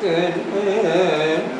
good.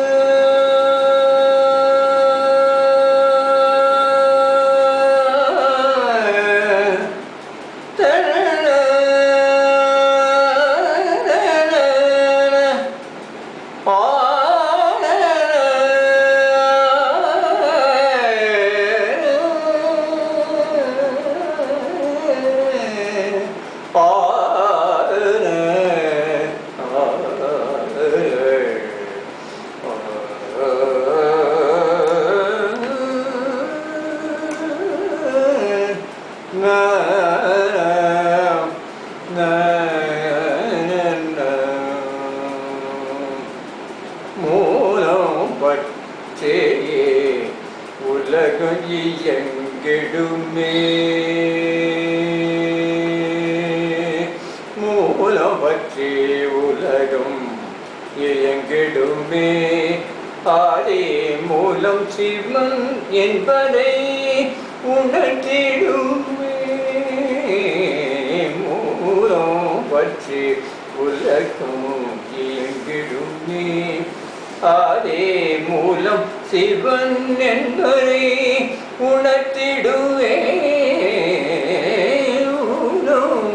மூலம் பற்றே உலகம் இயங்கிடுமே மூலம் பற்றே உலகம் இயங்கிடுமே. ஆரே மூலம் சிவன் என்பதை உணர்த்திடும் மூலம் பற்றி உலகம் நீ அதே மூலம் சிவன் என்பதை உணர்த்திடுவே ஊனம்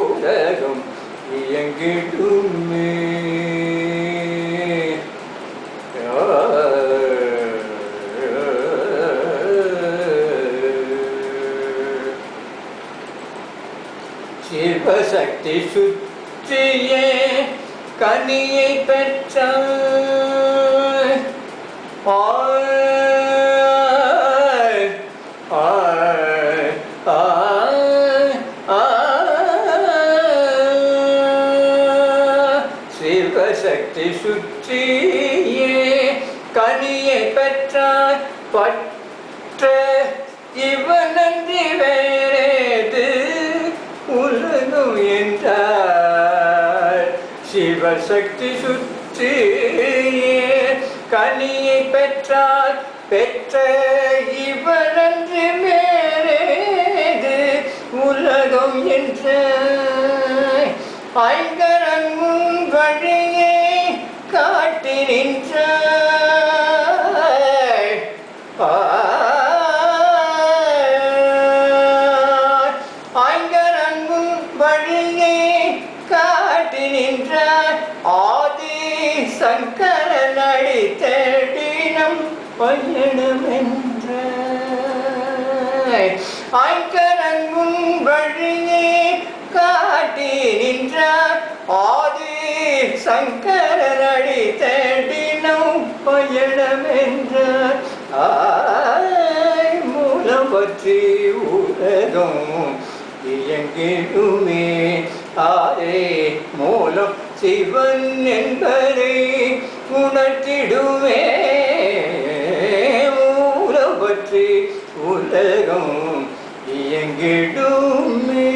உலகம் இயங்கிடும் சிவசக்தி சுற்றியே கனியை பெற்ற சிவசக்தி சுற்றியே கனியை பெற்றார் பற்ற சக்தி சுற்றி கனியை பெற்றால் பெற்ற இவரன்று வேறேது உலகம் என்ற ஐங்கர ஆதி சங்கரன் அடித்தடினம் பயணம் என்ற ஐங்கரன் முன் வழியே காட்டி நின்றார். ஆதி சங்கரன் அடித்தடினம் பயணம் என்றார் மூலம் பற்றி உலகம் இயங்கிடுமே. ஆரே மூலம் சிவன் என்பதை உணர்த்திடுமே மூலம் உலகம் இயங்கிடுமே.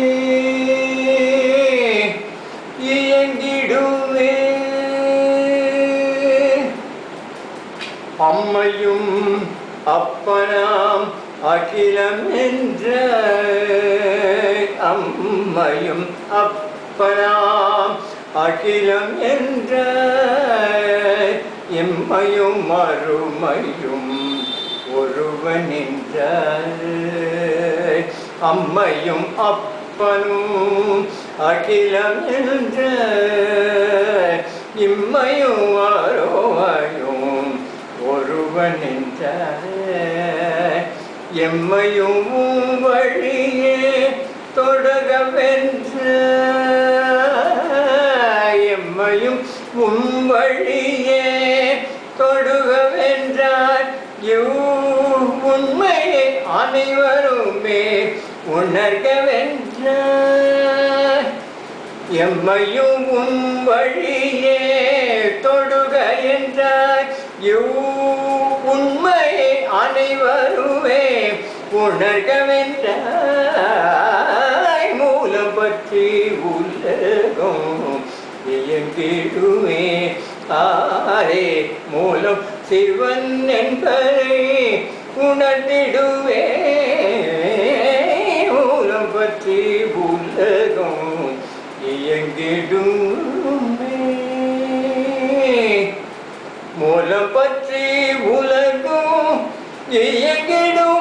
இயங்கிடுமே. அம்மையும் அப்பனாம் அகிலம் என்ற அம்மையும் அப்பனாம் அகிலம் என்ற எம்மையும் மறுமையும் ஒருவன் என்ற அம்மையும் அப்பனும் அகிலம் என்ற இம்மையும் மறுமையும் ஒருவன் என்ற எம்மையும் வழியே தொடகவென்ற வென்ற உம்வழியே தொடுகவென்றார். வழியே உண்மையை அனைவருமே உணர்கவென்றார். எம்மையும் உன் வழியே தொடுக என்றார் இவ் உண்மையை அனைவருமே உணர்கவென்றார். மூலம் பற்றி இயங்கிடுமே ஆரே மூலம் சிவன் என்பதை உணர்ந்திடுவே. மூலம் பற்றி உலகம் இயங்கிடுமே. மூலம் பற்றி உலகம் இயங்கிடும்.